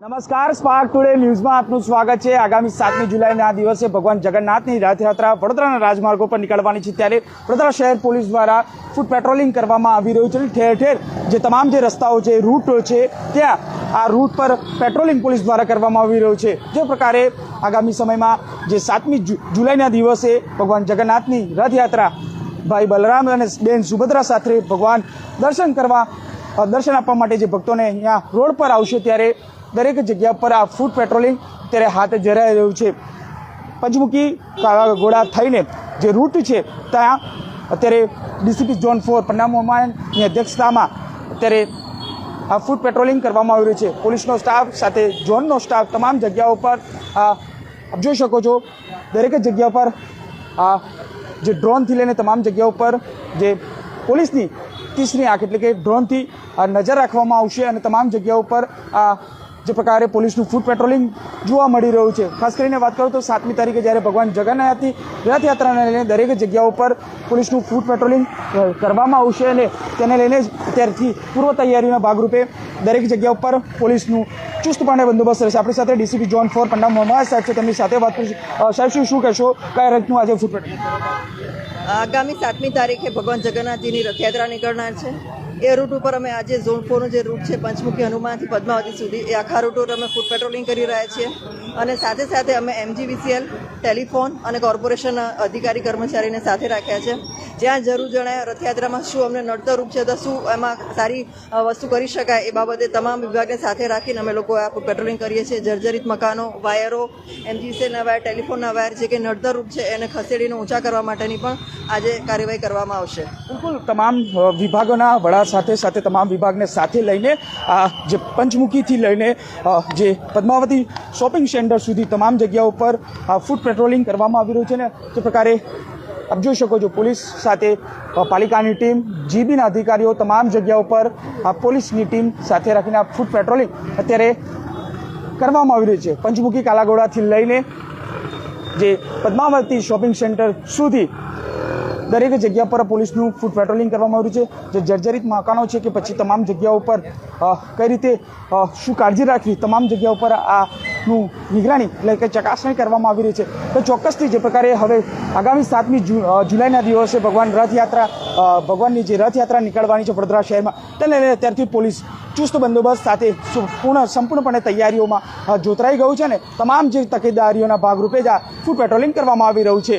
નમસ્કાર spark today ન્યૂઝમાં આપનું સ્વાગત છે. આગામી સાતમી જુલાઈના દિવસે ભગવાન જગન્નાથની રથયાત્રા વડોદરાના રાજમાર્ગો પર નીકળવાની છે ત્યારે વડોદરા શહેર પોલીસ દ્વારા ફૂટ પેટ્રોલિંગ કરવામાં આવી રહ્યું છે ઠેર ઠેર જે તમામ જે રસ્તાઓ છે, રૂટ છે, ત્યાં આ રૂટ પર પેટ્રોલિંગ પોલીસ દ્વારા કરવામાં આવી રહ્યું છે. જે પ્રકારે આગામી સમયમાં જે સાતમી જુલાઈના દિવસે ભગવાન જગન્નાથની રથયાત્રા ભાઈ બલરામ અને બેન સુભદ્રા સાથે ભગવાન દર્શન કરવા દર્શન આપવા માટે જે ભક્તોને અહીંયા રોડ પર આવશે ત્યારે દરેક જગ્યા પર આ ફૂટ પેટ્રોલિંગ અત્યારે હાથ ધરાઈ રહ્યું છે. પંચમુખી કાળાઘોડા થઈને જે રૂટ છે, ત્યાં અત્યારે ડીસીપી ઝોન ફોર પન્નામોમાની અધ્યક્ષતામાં અત્યારે આ ફૂટ પેટ્રોલિંગ કરવામાં આવી રહ્યું છે. પોલીસનો સ્ટાફ સાથે ઝોનનો સ્ટાફ તમામ જગ્યાઓ પર આપ જોઈ શકો છો, દરેક જગ્યા પર આ જે ડ્રોનથી લઈને તમામ જગ્યાઓ પર જે પોલીસની ત્રીસની આંખ એટલે કે ડ્રોનથી નજર રાખવામાં આવશે અને તમામ જગ્યાઓ પર આ જે પ્રકારે પોલીસનું ફૂટ પેટ્રોલિંગ જોવા મળી રહ્યું છે. ખાસ કરીને વાત કરું તો સાતમી તારીખે જ્યારે ભગવાન જગન્નાથની રથયાત્રાને લઈને દરેક જગ્યાઓ પર પોલીસનું ફૂટ પેટ્રોલિંગ કરવામાં આવશે અને તેને લઈને જ અત્યારથી પૂર્વ તૈયારીના ભાગરૂપે દરેક જગ્યા ઉપર પોલીસનું ચુસ્તપણે બંદોબસ્ત રહેશે. આપણી સાથે DCP zone four Panda Mohammad સાહેબ છે. તેમની સાથે વાત કરીશું સાહેબ, શું શું કહેશો? કયા રીતનું આજે ફૂટ પેટ્રોલિંગ? આગામી સાતમી તારીખે ભગવાન જગન્નાથજીની રથયાત્રા નીકળનાર છે. એ રૂટ ઉપર અમે આજે ઝોન ફોરનો જે રૂટ છે, પંચમુખી હનુમાનથી પદ્માવતી સુધી, એ આખા રૂટ ઉપર અમે ફૂડ પેટ્રોલિંગ કરી રહ્યા છીએ. અને સાથે સાથે અમે એમજીવીસીએલ ટેલિફોન અને કોર્પોરેશન અધિકારી કર્મચારીને સાથે રાખ્યા છે. જ્યાં જરૂર જણાય રથયાત્રામાં શું અમને નડતરરૂપ છે, તો શું એમાં સારી વસ્તુ કરી શકાય એ બાબતે તમામ વિભાગને સાથે રાખીને અમે લોકો આ પેટ્રોલિંગ કરીએ છીએ. જર્જરિત મકાનો, વાયરો એમજીસીના વાયર, ટેલિફોનના વાયર જે કે નડતરરૂપ છે, એને ખસેડીને ઊંચા કરવા માટેની પણ આજે કાર્યવાહી કરવામાં આવશે. બિલકુલ, તમામ વિભાગોના વડા સાથે સાથે તમામ વિભાગને સાથે લઈને, આ જે પંચમુખીથી લઈને જે પદ્માવતી શોપિંગ સેન્ટર સુધી તમામ જગ્યાઓ પર ફૂડ પેટ્રોલિંગ કરવામાં આવી રહ્યું છે ને જે પ્રકારે આપ જોઈ શકો છો પોલીસ સાથે પાલિકાની ટીમ, જીબીના અધિકારીઓ તમામ જગ્યાઓ પર આ પોલીસની ટીમ સાથે રાખીને આ ફૂટ પેટ્રોલિંગ અત્યારે કરવામાં આવી રહ્યું છે. પંચમુખી કાલાઘોડાથી લઈને જે પદ્માવતી શોપિંગ સેન્ટર સુધી દરેક જગ્યા પર પોલીસનું ફૂટ પેટ્રોલિંગ કરવામાં આવ્યું છે. જે જર્જરિત મકાનો છે કે પછી તમામ જગ્યાઓ પર કઈ રીતે શું કાળજી રાખવી, તમામ જગ્યાઓ પર આનું નિગરાણી એટલે કે ચકાસણી કરવામાં આવી રહી છે. તો ચોક્કસથી જે પ્રકારે હવે આગામી સાતમી જુ જુલાઈના દિવસે ભગવાન રથયાત્રા ભગવાનની જે રથયાત્રા નીકળવાની છે વડોદરા શહેરમાં, તેને લઈને અત્યારથી પોલીસ ચુસ્ત બંદોબસ્ત સાથે પૂર્ણ સંપૂર્ણપણે તૈયારીઓમાં જોતરાઈ ગયું છે ને તમામ જે તકેદારીઓના ભાગરૂપે જ આ ફૂટ પેટ્રોલિંગ કરવામાં આવી રહ્યું છે.